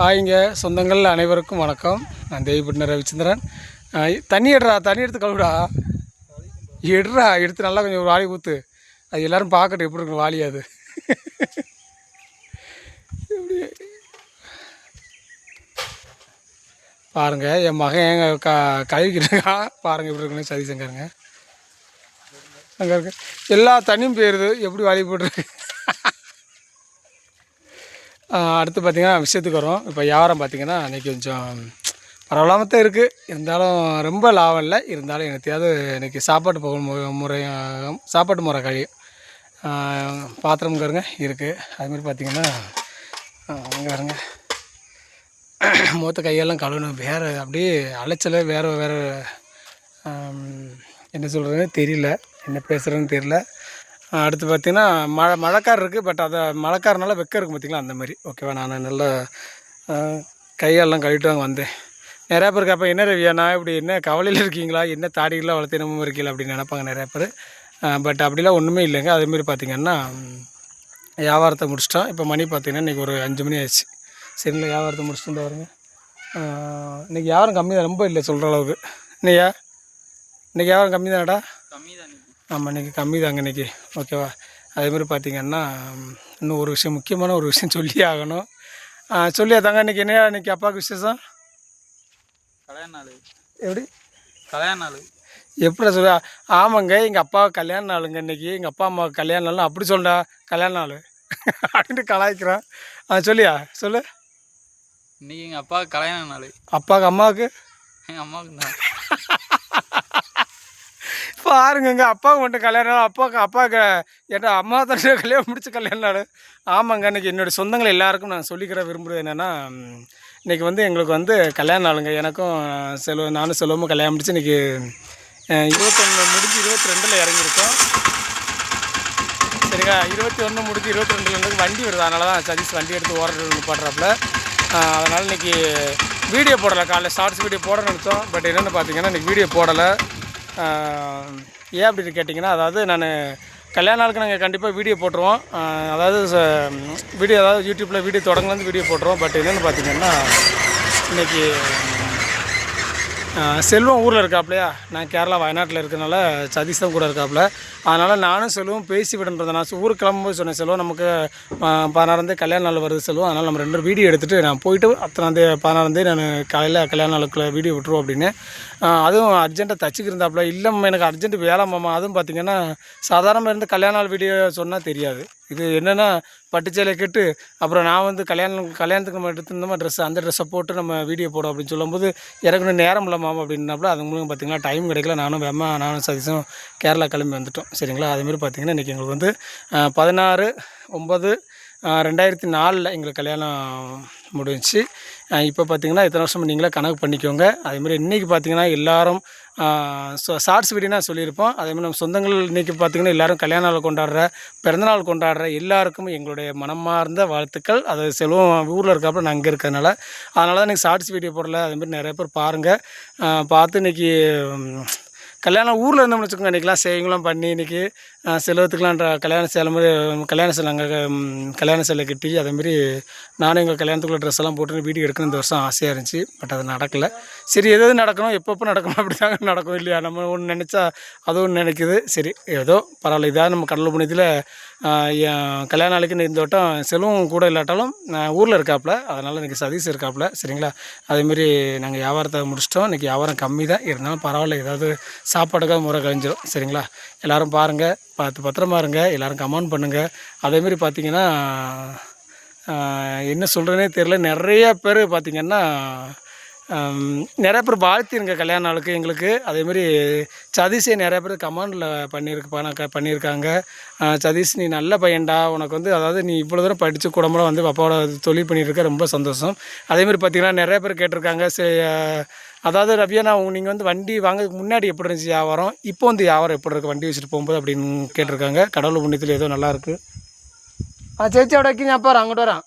ஆயிங்க சொந்தங்கள் அனைவருக்கும் வணக்கம். நான் தேவிப்பட்டின ரவிச்சந்திரன். தண்ணி எடுறா தண்ணி எடுத்து கழுவுடா. எடுறா எடுத்து நல்லா கொஞ்சம் வாளி ஊற்று அது எல்லோரும் பார்க்கட்டும் எப்படி இருக்கு வாளி அது. பாருங்கள் பாருங்க என் மகன் எங்க க கழுவிக்கிட்டு இருக்கான் எப்படி இருக்குன்னு சதி சங்கருங்க அங்கே இருக்கு. எல்லா தண்ணியும் போயிடுது எப்படி வாளி போட்டுருக்கு? அடுத்து பார்த்தீங்கன்னா விஷயத்துக்கு வரும். இப்போ வியாபாரம் பார்த்தீங்கன்னா அன்றைக்கி கொஞ்சம் பரவாயில்லாம தான் இருக்குது இருந்தாலும் ரொம்ப லாபம் இல்லை. இருந்தாலும் எனத்தையாவது இன்றைக்கி சாப்பாட்டு போகும் முறையும் சாப்பாட்டு முறை கழியும் பாத்திரம் பாருங்க இருக்குது அதுமாதிரி பார்த்திங்கன்னா அங்கே பாருங்க. மூத்த கையெல்லாம் கழுவணும். வேறு அப்படியே அலைச்சல் வேறு வேறு என்ன சொல்கிறதுன்னு தெரியல. என்ன பேசுகிறதுன்னு தெரியல. அடுத்து பார்த்தீங்கன்னா மழை மழைக்கார் இருக்குது பட் அதை மழைக்காரனால வெக்க இருக்கும் பார்த்திங்களா அந்த மாதிரி. ஓகேவா நான் நல்லா கையாலெலாம் கையெல்லாம் கழுவிட்டு அங்கே வந்தேன். நிறையா பேர் கேட்பேன் என்ன ரவியாண்ணா இப்படி என்ன கவலையில் இருக்கீங்களா என்ன தாடிகளாக வளர்த்தினமும் இருக்கீங்களா அப்படின்னு நினைப்பாங்க நிறையா பேர். பட் அப்படிலாம் ஒன்றுமே இல்லைங்க. அதேமாரி பார்த்திங்கன்னா வியாபாரத்தை முடிச்சிட்டோம் இப்போ மணி பார்த்தீங்கன்னா இன்றைக்கி ஒரு அஞ்சு மணி ஆயிடுச்சு. சரிங்களா வியாபாரத்தை முடிச்சுட்டு வந்து இன்றைக்கி வியாபாரம் கம்மி தான் ரொம்ப இல்லை சொல்கிற அளவுக்கு. இல்லையா இன்றைக்கி வியாபாரம் கம்மி தானடா? ஆமாம் இன்றைக்கி கம்மி தாங்க இன்றைக்கி ஓகேவா அதேமாதிரி பார்த்தீங்கன்னா இன்னும் ஒரு விஷயம் முக்கியமான ஒரு விஷயம் சொல்லி ஆகணும். சொல்லியா தாங்க இன்றைக்கி என்ன இன்றைக்கி அப்பாவுக்கு விசேஷம்? கல்யாண நாள். எப்படி? கல்யாண நாள். எப்படி சொல்ல ஆமாங்க எங்கள் அப்பா கல்யாண நாளுங்க இன்றைக்கி எங்கள் அப்பா அம்மா கல்யாண நாள் அப்படி சொல்டா கல்யாண நாள். அப்படின்ட்டு கலாய்க்கிறான். ஆ சொல்லியா? சொல்லு. இன்னைக்கு எங்கள் அப்பாவுக்கு கல்யாண நாள். அப்பாவுக்கு அம்மாவுக்கு? எங்கள் அம்மாவுக்கு தான். பாருங்கங்க அப்பாவுக்கு மட்டும் கல்யாணம் அப்பாவுக்கு அப்பாவுக்கு ஏட்டா அம்மா தண்ணி கல்யாணம் முடிச்சு கல்யாணம் நாடு ஆமாங்க இன்றைக்கி என்னோடய சொந்தங்கள் எல்லாருக்கும் நான் சொல்லிக்கிற விரும்புகிறது என்னென்னா இன்றைக்கி வந்து எங்களுக்கு வந்து கல்யாண நாளுங்க. எனக்கும் செல்வ நானும் செல்வமும் கல்யாணம் முடிச்சு இன்றைக்கி இருபத்தொன்று முடிஞ்சு இருபத்தி ரெண்டில் இறங்கியிருக்கோம். சரிங்க இருபத்தி ஒன்று முடிஞ்சு இருபத்தி ரெண்டுலேருந்து வண்டி வருது. அதனால தான் சதீஷ் வண்டி எடுத்து ஓடுறது நிப்பாட்டுறாப்புல அதனால் இன்றைக்கி வீடியோ போடலை. காலைல ஷார்ட்ஸ் வீடியோ போட நினச்சோம். பட் என்னென்னு பார்த்தீங்கன்னா இன்றைக்கி வீடியோ போடலை. ஏன் அப்படின்னு கேட்டிங்கன்னா அதாவது நான் கல்யாண நாளுக்கு நாங்கள் கண்டிப்பாக வீடியோ போட்டுருவோம். அதாவது வீடியோ அதாவது யூடியூப்பில் வீடியோ தொடங்கலேருந்து வீடியோ போட்டுருவோம். பட் என்னென்னு பார்த்தீங்கன்னா இன்றைக்கி செல்வம் ஊரில் இருக்காப்லையா? நான் கேரளா வயநாட்டில் இருக்கனால சதீஷ் தான் கூட இருக்காப்புல அதனால் நானும் செல்வம் பேசி விடன்றதை நான் ஊருக்கு கிளம்பும்போது சொன்னேன் செல்வம் நமக்கு ஆஹ் பதினாறாந்தே கல்யாண நாள் வருது செல்வம். அதனால் நம்ம ரெண்டு வீடியோ எடுத்துகிட்டு நான் போயிட்டு அத்தனாந்தே பதினாறாந்தே நான் காலையில் கல்யாண நாளுக்குள்ள வீடியோ விட்டுருவோம் அப்படின்னு. அதுவும் அர்ஜென்ட்டாக தச்சுக்கிருந்தாப்புல இல்லை எனக்கு அர்ஜென்ட் வேலை மாமா. அதுவும் பார்த்தீங்கன்னா சாதாரணமாக இருந்து கல்யாண நாள் வீடியோ சொன்னால் தெரியாது. இது என்னென்னா பட்டுச்சேலை கெட்டு அப்புறம் நான் வந்து கல்யாணம் கல்யாணத்துக்கு நம்ம எடுத்திருந்தோமா ட்ரெஸ் அந்த ட்ரெஸ்ஸை போட்டு நம்ம வீடியோ போடும் அப்படின்னு சொல்லும்போது எனக்கு இன்னும் நேரம் இல்லை மாமா அப்படின்னாப்புல அது மூலம் பார்த்தீங்கன்னா டைம் கிடைக்கல. நானும் வெம்மா நானும் சதீஷும் கேரளா கிளம்பி வந்துட்டோம். சரிங்களா? அதேமாரி பார்த்திங்கன்னா இன்றைக்கி எங்களுக்கு வந்து பதினாறு ஒம்பது ரெண்டாயிரத்தி நாலில் எங்களுக்கு கல்யாணம் முடிஞ்சிச்சு. இப்போ பார்த்திங்கன்னா இத்தனை வருஷம் நீங்களே கணக்கு பண்ணிக்கோங்க. அதேமாதிரி இன்றைக்கி பார்த்தீங்கன்னா எல்லோரும் ஸோ ஷார்ட்ஸ் வீடியோனா சொல்லியிருப்போம். அதேமாதிரி நம்ம சொந்தங்கள் இன்றைக்கி பார்த்தீங்கன்னா எல்லாரும் கல்யாண நாள் கொண்டாடுற பிறந்தநாள் கொண்டாடுற எல்லாருக்கும் எங்களுடைய மனமார்ந்த வாழ்த்துக்கள். அது செல்வம் ஊரில் இருக்காப்புல நான் அங்கே இருக்கிறதுனால. அதனால தான் இன்றைக்கி ஷார்ட்ஸ் வீடியோ போடல அதேமாதிரி நிறைய பேர் பாருங்கள் பார்த்து இன்றைக்கி கல்யாணம் ஊரில் இருந்தோம்னு வச்சுக்கோங்க இன்றைக்கெலாம் சேவிங்லாம் பண்ணி இன்றைக்கி செலவத்துக்கெலாம் கல்யாண சேலை மாதிரி கல்யாண சேலை அங்கே கல்யாண சேலை கட்டி அதேமாரி நானும் எங்கள் கல்யாணத்துக்குள்ள ட்ரெஸ் எல்லாம் போட்டு வீட்டுக்கு எடுக்கணும் இந்த வருஷம் ஆசையாக இருந்துச்சு பட் அது நடக்கலை. சரி எது எது நடக்கணும் எப்பப்போ நடக்கணும் அப்படி தாங்க நடக்கும் இல்லையா? நம்ம ஒன்று நினச்சா அதுவும் நினைக்குது. சரி ஏதோ பரவாயில்ல இதாக நம்ம கடல் புண்ணியத்தில் கல்யாண நாளைக்கு இந்த வட்டம் செலவும் கூட இல்லாட்டாலும் நான் ஊரில் இருக்காப்புல. அதனால் இன்றைக்கி சதீஷ் இருக்காப்புல. சரிங்களா? அதேமாரி நாங்கள் வியாபாரத்தை முடிச்சிட்டோம். இன்றைக்கி வியாபாரம் கம்மி தான். இருந்தாலும் பரவாயில்ல. ஏதாவது சாப்பாடுக்காக முறை கழிஞ்சிடும் சரிங்களா? எல்லோரும் பாருங்கள் பார்த்து பத்திரமா இருங்க. எல்லோரும் கமெண்ட் பண்ணுங்கள் அதேமாரி பார்த்திங்கன்னா என்ன சொல்கிறேனே தெரில நிறைய பேர் பார்த்திங்கன்னா நிறைய பேர் வாழ்த்திருங்க கல்யாண நாளுக்கு எங்களுக்கு அதேமாரி சதீஷே நிறைய பேர் கமெண்டில் பண்ணியிருக்கு பண்ண பண்ணியிருக்காங்க ஆஹ், சதீஷ் நீ நல்ல பையன்டா உனக்கு வந்து அதாவது நீ இவ்வளோ தூரம் படித்து குடம்புல வந்து அப்பாவோட தொழில் பண்ணியிருக்க ரொம்ப சந்தோஷம் அதேமாரி பார்த்தீங்கன்னா நிறைய பேர் கேட்டிருக்காங்க சரி ஆஹ், அதாவது ரவியா நான் நீங்கள் வந்து வண்டி வாங்குறதுக்கு முன்னாடி எப்படி இருந்துச்சு வியாபாரம் இப்போ வந்து வியாபாரம் எப்படி இருக்குது வண்டி வச்சுட்டு போகும்போது அப்படின்னு கேட்டிருக்காங்க கடவுள் புண்ணியத்தில் ஏதோ நல்லா இருக்குது ஆ சேச்சி അവിടെ வைக்கிங்க அப்பா அங்கிட்டு வரான்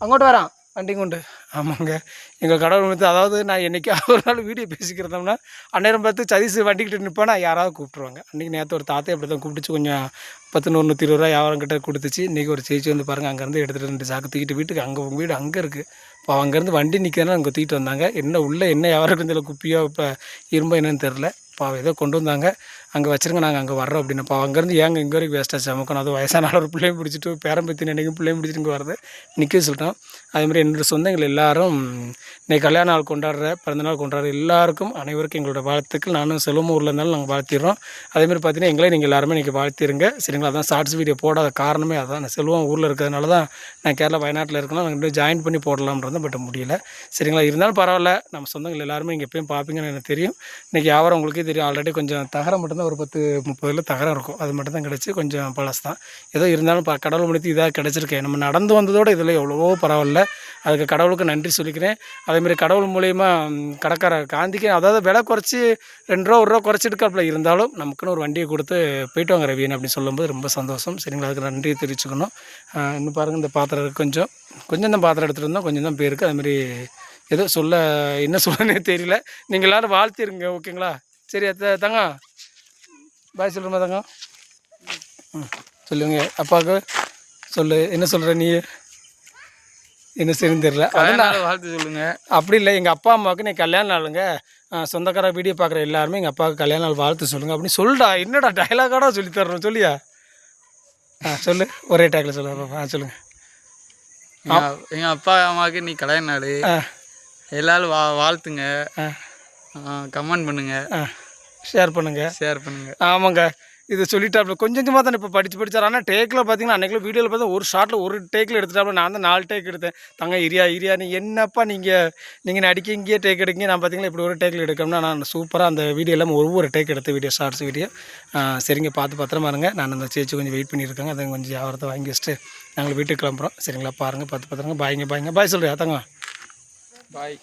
അങ്ങോട്ട് വരാം വണ്ടിയും കൊണ്ട് ஆமாங்க. எங்கள் கடவுள் வந்து அதாவது நான் என்னைக்கு ஒரு நாள் வீடியோ பேசிக்கிறதோம்னா அந்நேரம் பார்த்து சதீஸ் வண்டிக்கிட்டு நிற்பேன் நான் யாராவது கூப்பிட்ருவாங்க அன்றைக்கி நேற்று ஒரு தாத்தா அப்படி தான் கூப்பிட்டுச்சு. கொஞ்சம் பத்து நூறு நூற்றி இருபது ரூபா வியாபாரம் கிட்ட கொடுத்துச்சு. இன்றைக்கி ஒரு சேச்சி வந்து பாருங்கள் அங்கேருந்து எடுத்துகிட்டு ரெண்டு சாக்கு தூக்கிட்டு வீட்டுக்கு அங்கே உங்கள் வீடு அங்கே இருக்குது இப்போ அங்கேருந்து வண்டி நிற்கிறதுனா அங்கே தூக்கிட்டு வந்தாங்க. என்ன உள்ளே என்ன வியாபாரம் இருந்ததில் குப்பியோ இப்போ இரும்போ என்னன்னு தெரில இப்போ ஏதோ கொண்டு வந்தாங்க. அங்கே வச்சுருங்க நாங்கள் அங்கே வர்றோம் அப்படின்னு. இப்போ அங்கேருந்து ஏங்க இங்கே வரைக்கும் வேஸ்ட்டாக சமக்கணும் அது வயசான ஒரு பிள்ளையும் பிடிச்சிட்டு பேரம்பத்தி நினைக்கும் பிள்ளையும் பிடிச்சிட்டு இங்கே வரது நிற்க சொல்லிட்டோம் அதேமாதிரி என்னோட சொந்தங்கள் எல்லாரும் இன்னைக்கு கல்யாண நாள் கொண்டாடுற பிறந்தநாள் கொண்டாடுற எல்லாருக்கும் அனைவருக்கும் எங்களோட வாழ்த்துக்கள். நானும் செல்வம் ஊரில் இருந்தாலும் நாங்கள் வாழ்த்திடுறோம். அதேமாதிரி பார்த்தீங்கன்னா எங்களே நீங்கள் எல்லாருமே இன்றைக்கி வாழ்த்திருங்க. சரிங்களா? அதான் ஷார்ட்ஸ் வீடியோ போடாத காரணமே அதான். நான் செல்வம் ஊரில் இருக்கிறதுனால தான் நான் கேரளா வயநாட்டில் இருக்கணும் நாங்கள் இன்னும் ஜாயின் பண்ணி போடலாம்ன்றது பட் முடியல. சரிங்களா? இருந்தாலும் பரவாயில்ல. நம்ம சொந்தங்கள் எல்லாருமே இங்கே எப்பயும் பார்ப்பீங்கன்னு எனக்கு தெரியும். இன்றைக்கி வியாபாரம் உங்களுக்கே தெரியும். ஆல்ரெடி கொஞ்சம் தகரம் மட்டும்தான் ஒரு பத்து முப்பதில் தகரம் இருக்கும். அது மட்டும்தான் கிடச்சி கொஞ்சம் பழசு தான். ஏதோ இருந்தாலும் ப கடவுள் முடித்து இதாக கிடச்சிருக்கேன் நம்ம நடந்து வந்ததோட இதில் எவ்வளவோ பரவாயில்ல. அதுக்கு கடவுளுக்கு நன்றி சொல்லிக்கிறேன். அதேமாரி கடவுள் மூலயமா கடைக்கார காந்திக்கு அதாவது விலை குறைச்சி ரெண்டு ரூபா ஒரு ரூபா குறைச்சிருக்காப்புல. இருந்தாலும் நமக்குன்னு ஒரு வண்டியை கொடுத்து போயிட்டு வாங்க ரவின்னு அப்படின்னு சொல்லும்போது ரொம்ப சந்தோஷம். சரிங்களா? அதுக்கு நன்றியை தெரிவிச்சுக்கணும். இன்னும் பாருங்கள் இந்த பாத்திரம் கொஞ்சம் கொஞ்சம் தான் பாத்திரம் எடுத்துகிட்டு இருந்தோம் கொஞ்சம் தான் போயிருக்கு. அதுமாரி ஏதோ சொல்ல என்ன சொல்லனே தெரியல. நீங்கள் எல்லோரும் வாழ்த்திருங்க ஓகேங்களா? சரி அத்த தங்க பாய் சொல்லுமா தங்க ம் சொல்லுங்க. அப்பாவுக்கு சொல்லு என்ன சொல்கிற நீ? என்ன சரின்னு தெரியல. நாள் வாழ்த்து சொல்லுங்க. அப்படி இல்லை எங்கள் அப்பா அம்மாவுக்கு நீ கல்யாண நாளுங்க. ஆ, சொந்தக்கார வீடியோ பார்க்குற எல்லாருமே எங்கள் அப்பாவுக்கு கல்யாண நாள் வாழ்த்து சொல்லுங்க அப்படின்னு சொல்லுடா என்னடா டைலாகாடா சொல்லி தரணும் சொல்லியா? ஆ சொல்லு ஒரே டேக்கில் சொல்லு ஆ சொல்லுங்க. எங்க எங்க அப்பா அம்மாவுக்கு நீ கல்யாண நாள். ஆ. எல்லாரும் வா வாழ்த்துங்க. ஆ. கமெண்ட் பண்ணுங்க. ஆ ஷேர் பண்ணுங்க. ஷேர் பண்ணுங்க. ஆமாங்க. இது சொல்லிட்டாப்புல கொஞ்சம் கொஞ்சமாக தான் இப்போ படிச்சு படிச்சார். ஆனால் டேக்கில் பார்த்தீங்கன்னா அன்றைக்கில் வீடியோவில் பார்த்தா ஒரு ஷாட்டில் ஒரு டேக்கில் எடுத்துட்டாப்புல நான் தான் நாலு டேக் எடுத்தேன். தங்க இரியா நீ என்னப்பா நீங்கள் நீங்கள் நடிக்க இங்கேயே டேக் எடுக்கீங்க? நான் பார்த்தீங்களா இப்படி ஒரு டேக்கில் எடுக்கணும்னா நான் சூப்பராக அந்த வீடியோ எல்லாம் ஒவ்வொரு டேக் எடுத்த வீடியோ ஷார்ட்ஸ் வீடியோ சரிங்க பார்த்து பத்திரமா இருங்க. நான் அந்த சேச்சி கொஞ்சம் வெயிட் பண்ணியிருக்கேங்க அதை கொஞ்சம் வியாபாரத்தை வாங்கி வச்சுட்டு நாங்கள் வீட்டுக்கு கிளம்புறோம். சரிங்களா? பாருங்கள் பார்த்து பத்திரங்க. பாய்ங்க பாய்ங்க பாய் சொல்கிறியா தங்க பாய்